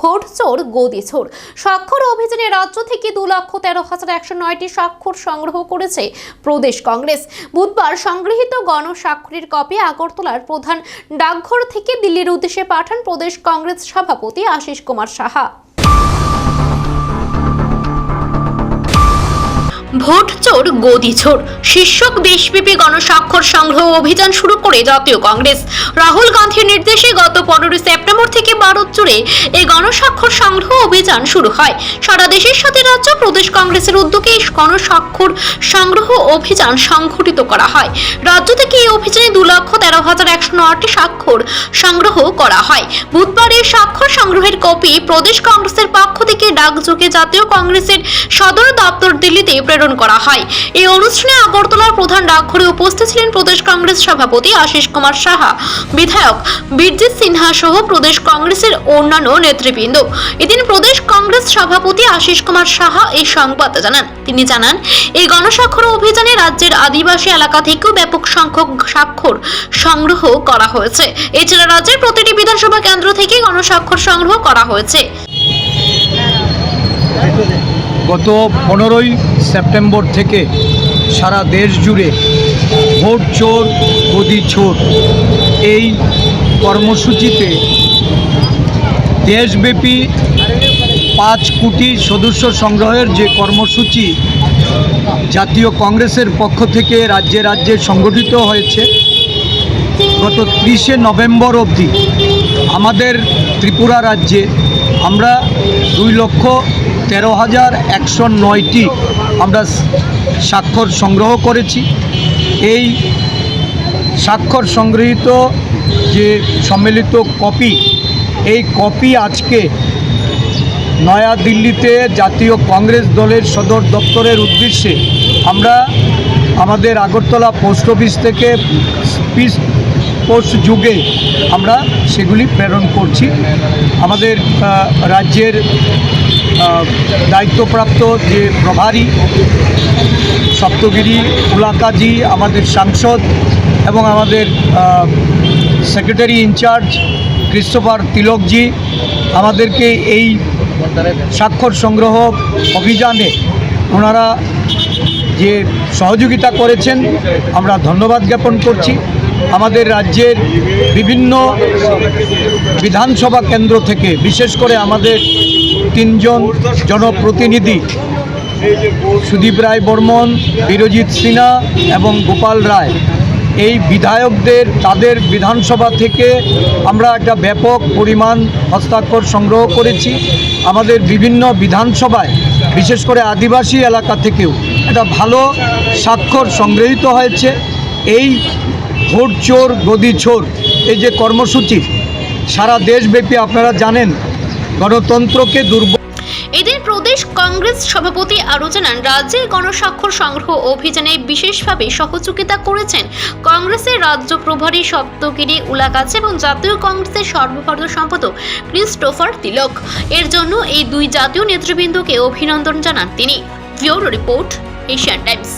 Vote চোর, গদি চোর। স্বাক্ষর অভিযানে রাজ্য থেকে দু লক্ষ তেরো হাজার একশো নয়টি স্বাক্ষর সংগ্রহ করেছে প্রদেশ কংগ্রেস। বুধবার সংগৃহীত গণস্বাক্ষরের কপি আগরতলার প্রধান ডাকঘর থেকে দিল্লির উদ্দেশ্যে পাঠান প্রদেশ কংগ্রেস সভাপতি আশিস কুমার সাহা। ভোট চোর, গদি চোর। শীর্ষক দেশব্যাপী গণস্বাক্ষর সংগ্রহ অভিযান শুরু করে জাতীয় কংগ্রেস। রাহুল গান্ধীর নির্দেশে গত পনেরোই সেপ্টেম্বর থেকে ভারত জুড়ে এই গণস্বাক্ষর সংগ্রহ অভিযান শুরু হয়। সারা দেশের সাথে রাজ্য, প্রদেশ কংগ্রেসের উদ্যোগে গণস্বাক্ষর সংগ্রহ অভিযান সংঘটিত করা হয়। রাজ্য থেকে এই অভিযানে দু লক্ষ তেরো হাজার একশো নয়টি স্বাক্ষর সংগ্রহ করা হয়। বুধবার এই স্বাক্ষর সংগ্রহের কপি প্রদেশ কংগ্রেসের পক্ষ থেকে ডাকযোগে জাতীয় কংগ্রেসের সদর দপ্তর দিল্লিতে প্রেরণ করা হয়। এই অনুষ্ঠানে আগরতলার প্রধান ডাকঘরে উপস্থিত ছিলেন প্রদেশ কংগ্রেস সভাপতি আশিস কুমার সাহা, বিধায়ক বীরজিৎ সিনহা সহ প্রদেশ কংগ্রেসের অন্যান্য নেতৃবৃন্দ। এদিন প্রদেশ কংগ্রেস সভাপতি আশিস কুমার সাহা এই সংবাদ জানান। তিনি জানান, এই গণস্বাক্ষর অভিযানে রাজ্যের আদিবাসী এলাকা থেকেও ব্যাপক সংখ্যক স্বাক্ষর সংগ্রহ করা হয়েছে। এছাড়া রাজ্যের প্রতিটি বিধানসভা কেন্দ্র থেকে গণস্বাক্ষর সংগ্রহ করা হয়েছে। গত পনেরোই সেপ্টেম্বর থেকে সারা দেশ জুড়ে ভোট চোর, গদি চোর। এই কর্মসূচিতে দেশব্যাপী পাঁচ কোটি সদস্য সংগ্রহের যে কর্মসূচি জাতীয় কংগ্রেসের পক্ষ থেকে রাজ্যে রাজ্যে সংগঠিত হয়েছে, গত ত্রিশে নভেম্বর অবধি আমাদের ত্রিপুরা রাজ্যে আমরা দুই লক্ষ তেরো হাজার একশো নয়টি আমরা স্বাক্ষর সংগ্রহ করেছি। এই স্বাক্ষর সংগৃহীত যে সম্মিলিত কপি, এই কপি আজকে নয়াদিল্লিতে জাতীয় কংগ্রেস দলের সদর দপ্তরের উদ্দেশ্যে আমরা আমাদের আগরতলা পোস্ট অফিস থেকে পিস পোস্ট যুগে আমরা সেগুলি প্রেরণ করছি। আমাদের রাজ্যের দায়িত্বপ্রাপ্ত যে প্রভারী সপ্তগিরি উলাকাজি আমাদের সাংসদ এবং আমাদের সেক্রেটারি ইনচার্জ ক্রিস্টোফার তিলকজি আমাদেরকে এই স্বাক্ষর সংগ্রহ অভিযানে ওনারা যে সহযোগিতা করেছেন, আমরা ধন্যবাদ জ্ঞাপন করছি। আমাদের রাজ্যের বিভিন্ন বিধানসভা কেন্দ্র থেকে, বিশেষ করে আমাদের তিনজন জনপ্রতিনিধি, সুদীপ রায় বর্মন, বীরজিৎ সিনহা এবং গোপাল রায়। এই বিধায়কদের, তাদের বিধানসভা থেকে আমরা একটা ব্যাপক পরিমাণ হস্তাক্ষর সংগ্রহ করেছি। আমাদের বিভিন্ন বিধানসভায়, বিশেষ করে আদিবাসী এলাকা থেকেও একটা ভালো স্বাক্ষর সংগৃহীত হয়েছে। এই ভোট চোর, গদি চোর, এই যে কর্মসূচি, সারা দেশব্যাপী আপনারা জানেন গণতন্ত্রকে দুর্বল এদিন প্রদেশ কংগ্রেস সভাপতি আরও জানান রাজ্যে গণস্বাক্ষর সংগ্রহ অভিযানে বিশেষভাবে সহযোগিতা করেছেন কংগ্রেসের রাজ্য প্রভারী সপ্তগিরি উলাকাছে এবং জাতীয় কংগ্রেসের সর্বভারতীয় সম্পাদক ক্রিস্টোফার তিলক। এর জন্য এই দুই জাতীয় নেতৃবৃন্দকে অভিনন্দন জানান তিনি। Bureau report Asian Times.